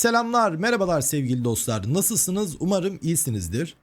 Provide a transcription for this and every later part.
Selamlar, merhabalar sevgili dostlar. Nasılsınız? Umarım iyisinizdir.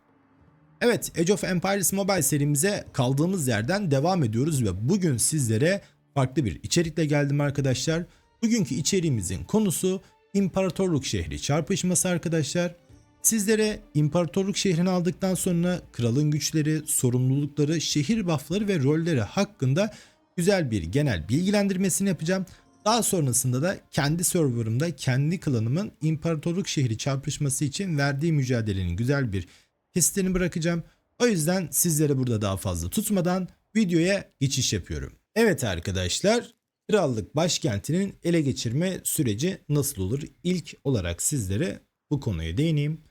Evet, Age of Empires Mobile serimize kaldığımız yerden devam ediyoruz ve bugün sizlere farklı bir içerikle geldim arkadaşlar. Bugünkü içeriğimizin konusu İmparatorluk şehri çarpışması arkadaşlar. Sizlere İmparatorluk şehrini aldıktan sonra kralın güçleri, sorumlulukları, şehir buffları ve rolleri hakkında güzel bir genel bilgilendirmesini yapacağım. Daha sonrasında da kendi serverımda kendi klanımın İmparatorluk şehri çarpışması için verdiği mücadelenin güzel bir kesitini bırakacağım. O yüzden sizlere burada daha fazla tutmadan videoya geçiş yapıyorum. Evet arkadaşlar, krallık başkentinin ele geçirme süreci nasıl olur? İlk olarak sizlere bu konuya değineyim.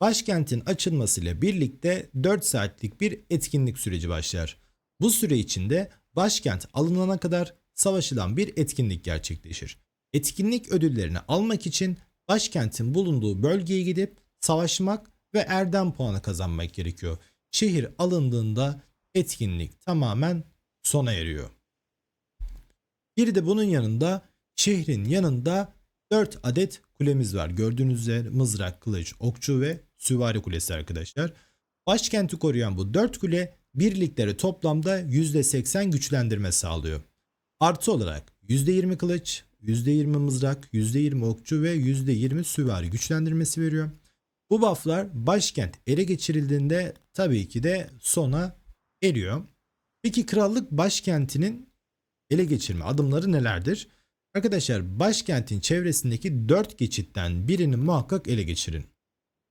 Başkentin açılmasıyla birlikte 4 saatlik bir etkinlik süreci başlar. Bu süre içinde başkent alınana kadar savaşılan bir etkinlik gerçekleşir. Etkinlik ödüllerini almak için başkentin bulunduğu bölgeye gidip savaşmak ve erdem puanı kazanmak gerekiyor. Şehir alındığında etkinlik tamamen sona eriyor. Bir de bunun yanında şehrin yanında 4 adet kulemiz var. Gördüğünüz üzere mızrak, kılıç, okçu ve süvari kulesi arkadaşlar. Başkenti koruyan bu 4 kule birlikleri toplamda %80 güçlendirme sağlıyor. Artı olarak %20 kılıç, %20 mızrak, %20 okçu ve %20 süvari güçlendirmesi veriyor. Bu bufflar başkent ele geçirildiğinde tabii ki de sona eriyor. Peki krallık başkentinin ele geçirme adımları nelerdir? Arkadaşlar başkentin çevresindeki 4 geçitten birini muhakkak ele geçirin.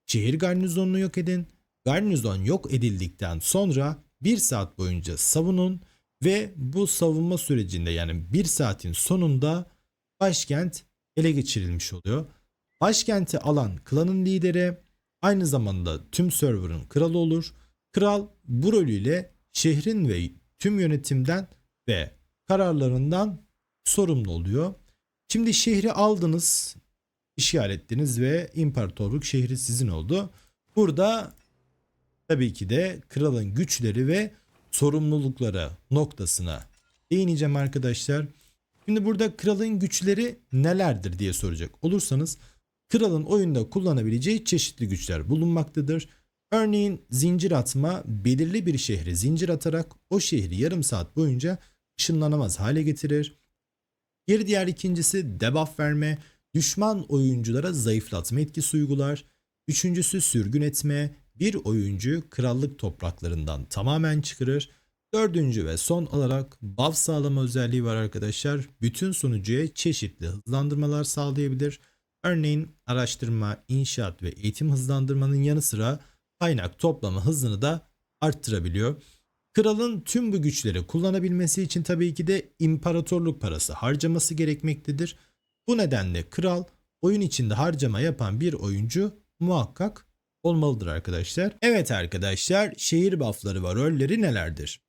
Şehir garnizonunu yok edin. Garnizon yok edildikten sonra 1 saat boyunca savunun ve bu savunma sürecinde yani 1 saatin sonunda başkent ele geçirilmiş oluyor. Başkenti alan klanın lideri aynı zamanda tüm server'ın kralı olur. Kral bu rolüyle şehrin ve tüm yönetimden ve kararlarından sorumlu oluyor. Şimdi şehri aldınız, işarettiniz ve imparatorluk şehri sizin oldu. Burada tabii ki de kralın güçleri ve sorumlulukları noktasına değineceğim arkadaşlar. Şimdi burada kralın güçleri nelerdir diye soracak olursanız kralın oyunda kullanabileceği çeşitli güçler bulunmaktadır. Örneğin zincir atma belirli bir şehre zincir atarak o şehri yarım saat boyunca ışınlanamaz hale getirir. Bir diğer ikincisi debuff verme, düşman oyunculara zayıflatma etkisi uygular. Üçüncüsü sürgün etme, bir oyuncuyu krallık topraklarından tamamen çıkarır. Dördüncü ve son olarak buff sağlama özelliği var arkadaşlar. Bütün sunucuya çeşitli hızlandırmalar sağlayabilir. Örneğin araştırma, inşaat ve eğitim hızlandırmanın yanı sıra kaynak toplama hızını da arttırabiliyor. Kralın tüm bu güçleri kullanabilmesi için tabii ki de imparatorluk parası harcaması gerekmektedir. Bu nedenle kral oyun içinde harcama yapan bir oyuncu muhakkak olmalıdır arkadaşlar. Evet arkadaşlar şehir buffları ve rolleri nelerdir?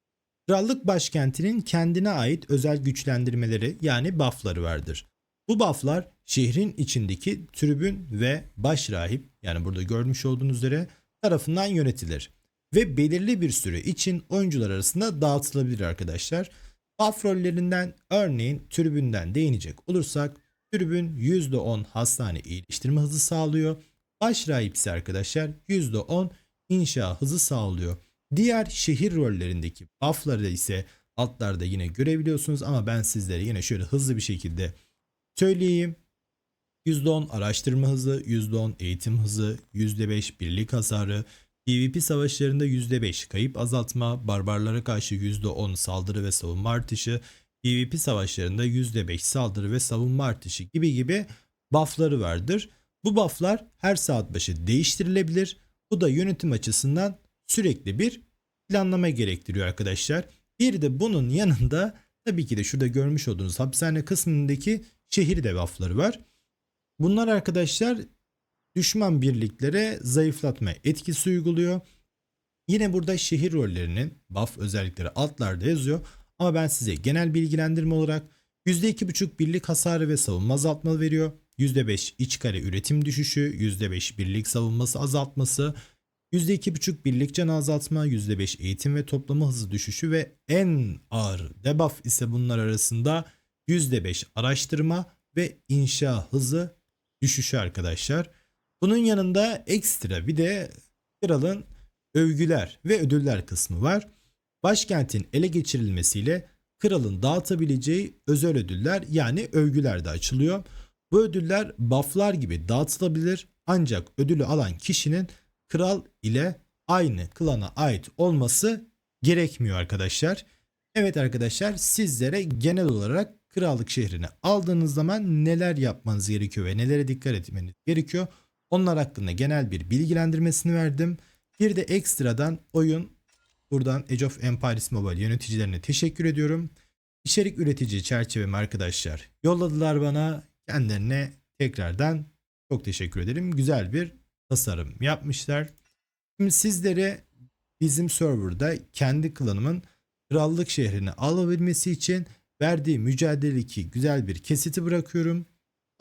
Krallık başkentinin kendine ait özel güçlendirmeleri yani buffları vardır. Bu bufflar şehrin içindeki tribün ve baş rahip yani burada görmüş olduğunuz üzere tarafından yönetilir ve belirli bir süre için oyuncular arasında dağıtılabilir arkadaşlar. Buff rollerinden örneğin tribünden değinecek olursak tribün %10 hastane iyileştirme hızı sağlıyor. Baş rahip ise arkadaşlar %10 inşa hızı sağlıyor. Diğer şehir rollerindeki buffları ise altlarda yine görebiliyorsunuz ama ben sizlere yine şöyle hızlı bir şekilde söyleyeyim. %10 araştırma hızı, %10 eğitim hızı, %5 birlik hasarı, PvP savaşlarında %5 kayıp azaltma, barbarlara karşı %10 saldırı ve savunma artışı, PvP savaşlarında %5 saldırı ve savunma artışı gibi gibi buffları vardır. Bu bufflar her saat başı değiştirilebilir. Bu da yönetim açısından sürekli bir planlama gerektiriyor arkadaşlar. Bir de bunun yanında tabii ki de şurada görmüş olduğunuz hapishane kısmındaki şehir de var. Bunlar arkadaşlar düşman birliklere zayıflatma etkisi uyguluyor. Yine burada şehir rollerinin buff özellikleri altlarda yazıyor. Ama ben size genel bilgilendirme olarak %2.5 birlik hasarı ve savunma azaltma veriyor. %5 iç kare üretim düşüşü, %5 birlik savunması azaltması, %2.5 birlik can azaltma, %5 eğitim ve toplama hızı düşüşü ve en ağır debuff ise bunlar arasında %5 araştırma ve inşa hızı düşüşü arkadaşlar. Bunun yanında ekstra bir de kralın övgüler ve ödüller kısmı var. Başkentin ele geçirilmesiyle kralın dağıtabileceği özel ödüller yani övgüler de açılıyor. Bu ödüller bufflar gibi dağıtılabilir ancak ödülü alan kişinin kral ile aynı klana ait olması gerekmiyor arkadaşlar. Evet arkadaşlar sizlere genel olarak krallık şehrini aldığınız zaman neler yapmanız gerekiyor ve nelere dikkat etmeniz gerekiyor. Onlar hakkında genel bir bilgilendirmesini verdim. Bir de ekstradan oyun buradan Age of Empires Mobile yöneticilerine teşekkür ediyorum. İçerik üretici çerçevemi arkadaşlar yolladılar bana. Kendilerine tekrardan çok teşekkür ederim. Güzel bir tasarım yapmışlar. Şimdi sizlere bizim serverda kendi klanımın krallık şehrini alabilmesi için verdiği mücadeledeki güzel bir kesiti bırakıyorum.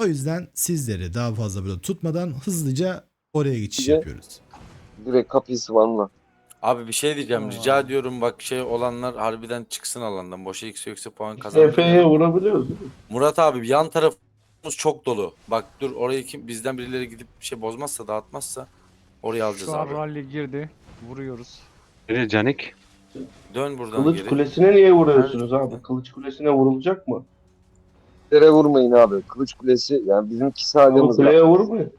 O yüzden sizleri daha fazla burada tutmadan hızlıca oraya geçiş Bir de- yapıyoruz. Direkt kapıyı sıvanla. Abi bir şey diyeceğim. Rica ediyorum bak şey olanlar harbiden çıksın alandan. Boşa x yoksa puan kazanır. Efe'ye vurabiliyoruz değil mi? Murat abi yan tarafımız çok dolu. Bak dur orayı kim bizden birileri gidip bir şey bozmazsa dağıtmazsa orayı alacağız Şu an abi. rally girdi. Vuruyoruz. Nereye Canik? Dön buradan Kılıç geri. kulesine niye vuruyorsunuz abi? Kılıç kulesine vurulacak mı? Yere vurmayın abi. Kılıç kulesi yani bizim iki Abi saniyemiz var. kuleye vurmayın.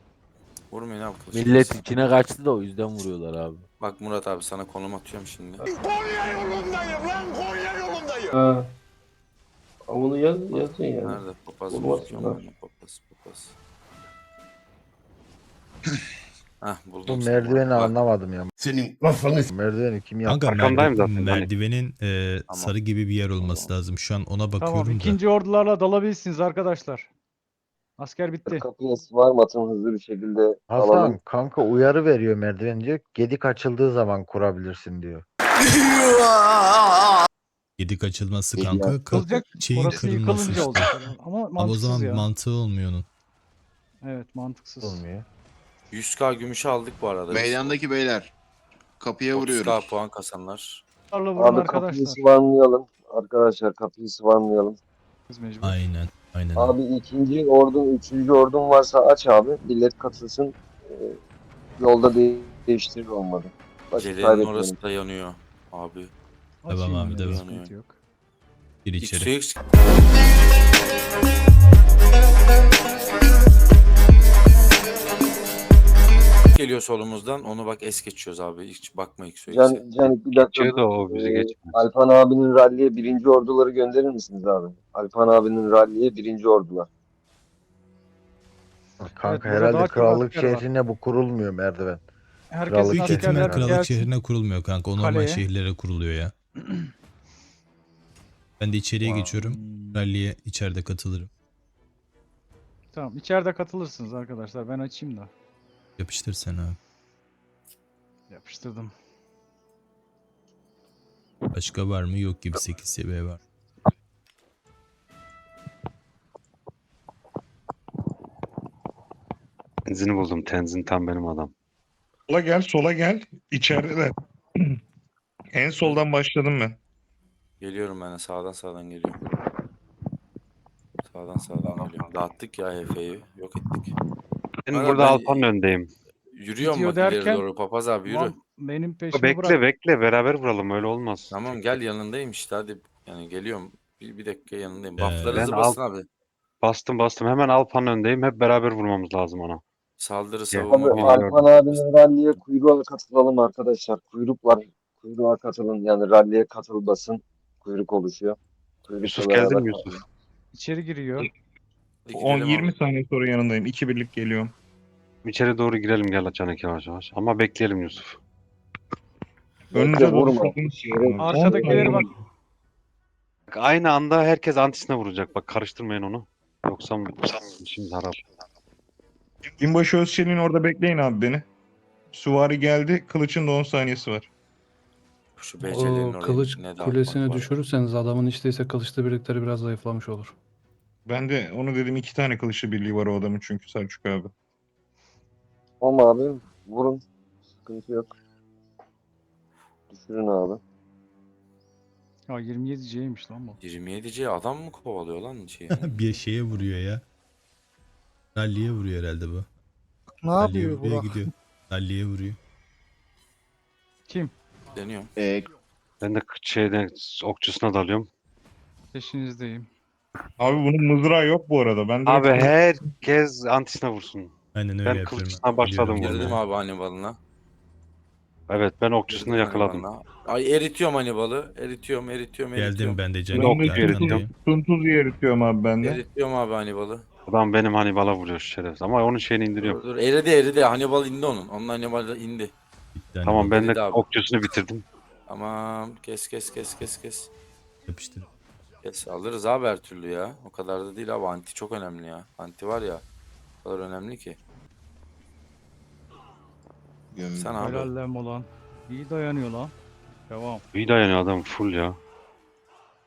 Vurmayın abi kılıç. Millet kulesi. içine kaçtı da o yüzden vuruyorlar abi. Bak Murat abi sana konum atıyorum şimdi. Ha. Ama Bunu yaz, yazın yani. Nerede papaz? Olmaz ben de, Papaz papaz. Hah buldum. Bu seni. merdiveni Bak, anlamadım ya. Senin kafanı Merdiveni kim yaptı? Kanka Arkandayım merdi- zaten, hani. merdivenin e, Tamam. sarı gibi bir yer olması lazım. Şu an ona bakıyorum Tamam da. ikinci ordularla dalabilirsiniz arkadaşlar. Asker bitti. Kapıya sıvarmatın hızlı bir şekilde Hasan alalım. kanka uyarı veriyor merdiven diyor. Gedik açıldığı zaman kurabilirsin diyor. Gedik açılması kanka. ka- Kılacak. şeyin Orası kırılması yıkılınca işte. olacak. Ama Ama o zaman ya. mantığı olmuyor onun. evet mantıksız. Olmuyor. 100k gümüşü aldık bu arada. biz. Meydandaki beyler. Kapıya 30k vuruyoruz. puan kasanlar. Vurun Abi kapıyı arkadaşlar. sıvanlayalım. Arkadaşlar kapıyı sıvanlayalım. Biz mecbur. Aynen. Aynen. Abi ikinci ordun, üçüncü ordun varsa aç abi. Millet katılsın. Ee, yolda de- değiştirir olmadı. Vakit Celen'in kaybetmeyelim. orası da yanıyor abi. Açayım Devam abi, devam. sıkıntı yok. Gir içeri. XUX geliyor solumuzdan. Onu bak es geçiyoruz abi. Hiç bakma XUX'e. Can, Can bir dakika. Geçiyor da o bizi Ee, geçmez. Alpan abinin ralliye birinci orduları gönderir misiniz abi? Alpan abinin ralliye birinci ordular. burada Kanka daha herhalde çok krallık asker var. şehrine bu kurulmuyor merdiven. Krallık Büyük ihtimal askerler krallık gelsin. şehrine kurulmuyor kanka. O normal Kaleye. şehirlere kuruluyor ya. Ben de içeriye Wow. geçiyorum. Rally'e içeride katılırım. Tamam içeride katılırsınız arkadaşlar. Ben açayım da. Yapıştır sen abi. Yapıştırdım. Başka var mı? Yok gibi 8 seviye var. Tenzini buldum. Tenzin tam benim adam. Sola gel, sola gel. İçerideler. En soldan başladım ben. Geliyorum ben de sağdan sağdan geliyorum. Sağdan sağdan geliyorum. Dağıttık ya HF'yi. Yok ettik. Ben Bana burada ben- Alpan'ın öndeyim. Yürüyorum Gidiyor bak ileri derken- doğru. Papaz abi yürü. Ulan benim peşime Bekle bırak. bekle beraber vuralım öyle olmaz. Tamam gel yanındayım işte hadi. Yani geliyorum. Bir, bir dakika yanındayım. Ee, Bufflarınızı ben basın abi. Bastım bastım hemen Alpan'ın öndeyim. Hep beraber vurmamız lazım ona. Saldırı Gel. savunma. Abi bir- Alpan abinin ralliye kuyruğa katılalım arkadaşlar. Kuyruk var. Kuyruğa katılın. Yani ralliye katıl basın. Kuyruk oluşuyor. Kuyrukla Yusuf geldin mi. Yusuf? İçeri giriyor. Hadi 10 gidelim 20 abi. saniye sonra yanındayım. İki birlik geliyorum. İçeri doğru girelim gel Canik yavaş yavaş. Ama bekleyelim Yusuf. Önünüze doğru vurma. Arkadakileri bak. Bak, aynı anda herkes antisine vuracak. Bak karıştırmayın onu. Yoksa şimdi harap. Binbaşı Özçelik'in orada bekleyin abi beni. Süvari geldi. Kılıç'ın da 10 saniyesi var. Şu becerilerin O oraya kılıç ne dağıtmak kulesini var. düşürürseniz adamın işte ise kılıçlı birlikleri biraz zayıflamış olur. Ben de onu dedim iki tane kılıçlı birliği var o adamın çünkü Selçuk abi. Tamam abi. Vurun. Sıkıntı yok. Düşürün abi. Ya 27 C'ymiş lan bu. 27C adam mı kovalıyor lan şeyi? bir şeye vuruyor ya. Rally'ye vuruyor herhalde bu. Ne Rally'ye yapıyor vuruyor Burak? gidiyor. Vuruyor. Kim? Deniyorum. Ee, Ben de şeyden okçusuna dalıyorum. Peşinizdeyim. Abi bunun mızrağı yok bu arada. Ben Abi direkt- herkes antisine vursun. Aynen öyle Ben yapıyorum. kılıçtan başladım Biliyorum. Girdim abi Hannibal'ına. Evet ben okçusunu Girdim yakaladım. Hannibal'ına. Ay eritiyorum Hannibal'ı. Eritiyorum, eritiyorum, Geldim eritiyorum. ben de Ben canım. Yok, de yok. tuz, tuz eritiyorum abi ben de. Eritiyorum abi Hannibal'ı. Adam benim Hannibal'a vuruyor şerefsiz. Ama onun şeyini indiriyorum. Dur, dur. Eridi eridi. Hannibal indi onun. Onun Hannibal indi. Bitti Tamam ben de abi. okçusunu bitirdim. Tamam. Kes kes kes kes kes. Yapıştır. Kes alırız abi her türlü ya. O kadar da değil abi. Anti çok önemli ya. Anti var ya. O kadar önemli ki. göm- Sen abi. Helal lan olan. İyi dayanıyor lan. Devam. İyi dayanıyor adam full ya.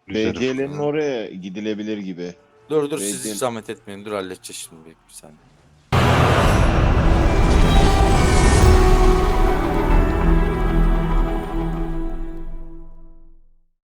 Güzel. BC'lerin oraya gidilebilir gibi. Dur dur siz hiç zahmet etmeyin. Dur halledeceğiz şimdi bir, bir saniye.